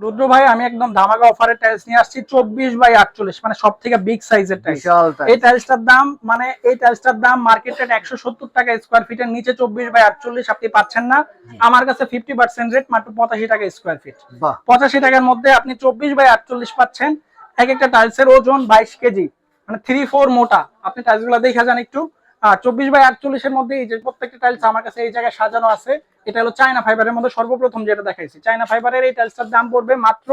রুদ্র ভাই আমি একদম ধামাকা টাইলস নিয়ে আসছি চব্বিশ বাই আটচল্লিশ মানে সব থেকে বিগ সাইজের টাইলস এই টাইলসটার দাম মানে এই টাইলসটার দাম মার্কেট রেট একশো সত্তর টাকা স্কোয়ার ফিটের নিচে চব্বিশ বাই আটচল্লিশ আপনি পাচ্ছেন না। আমার কাছে ফিফটি পার্সেন্ট রেট মাত্র পঁচাশি টাকা স্কোয়ার ফিট পঁচাশি টাকার মধ্যে আপনি চব্বিশ বাই আটচল্লিশ পাচ্ছেন এক একটা টাইলসের ওজন বাইশ কেজি মানে থ্রি ফোর মোটা। আপনি টাইলসগুলো দেখে যান একটু। আর চব্বিশ বাই আটচল্লিশের মধ্যে এই যে প্রত্যেকটা টাইলস আমার কাছে এই জায়গায় সাজানো আছে। এটা হলো চায়না ফাইবারের মধ্যে সর্বপ্রথম যেটা দেখাইছি। চায়না ফাইবারের এই টাইলসটার দাম পড়বে মাত্র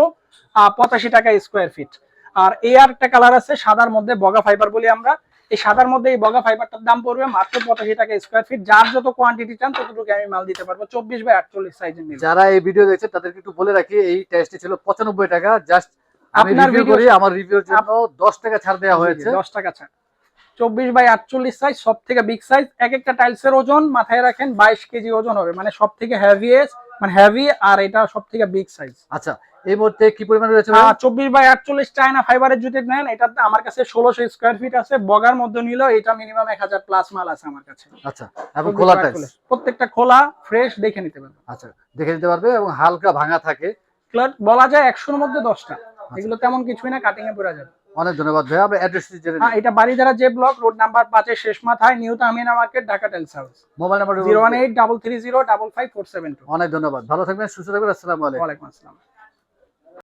পঁচাশি টাকা স্কোয়ার ফিট আর এই আর একটা কালার আছে সাদার মধ্যে বগা ফাইবার বলি আমরা। এই সাদার মধ্যে এই বগা ফাইবারটার দাম পড়বে মাত্র পঁচাশি টাকা স্কোয়ার ফিট যার যত কোয়ান্টিটি চান ততটুকু আমি মাল দিতে পারব। চব্বিশ বাই আটচল্লিশ সাইজের নিলে। যারা এই ভিডিও দেখছে তাদেরকে একটু বলে রাখি এই টেস্টটি ছিল পঁচানব্বই টাকা। জাস্ট আমি আপনার রিভিউ করি আমার রিভিউর জন্য দশ টাকা ছাড় দেওয়া হয়েছে। দশ টাকা ছাড়। চব্বিশ বাই আটচল্লিশ সাইজ সব থেকে বিগ সাইজ এক একটা টাইলসের ওজন মাথায় রাখেন বাইশ কেজি ওজন হবে। মানে সব থেকে হ্যাভিয়েস্ট মানে হ্যাভি আর এটা সব থেকে বিগ সাইজ আচ্ছা এই মুহূর্তে কি পরিমাণে রয়েছে চব্বিশ বাই আটচল্লিশ চায়না ফাইবারের যদি নেন। এটা আমার কাছে ষোলোশো স্কোয়ার ফিট আছে। বগার মধ্যে নিলেও এটা মিনিমাম এক হাজার প্লাস মাল আছে আমার কাছে। আচ্ছা এবং খোলা by টাইলস 48 প্রত্যেকটা খোলা ফ্রেশ দেখে নিতে পারবে আচ্ছা দেখে নিতে পারবে এবং হালকা ভাঙা থাকে। বলা যায় একশোর মধ্যে দশটা। এগুলো তেমন কিছুই না কাটিং এ পড়া যাবে অনেক ধন্যবাদ ভাই। আমরা অ্যাড্রেস জেনে হ্যাঁ এটা বাড়িধারা যে ব্লক রোড নাম্বার পাঁচের শেষ মাথায় new Tamina market Dhaka tales house mobile number zero one eight double three zero double five four seven two অনেক ধন্যবাদ। ভালো থাকবেন সুস্থ থাকবেন আসসালামু আলাইকুম। ওয়ালাইকুম আসসালাম।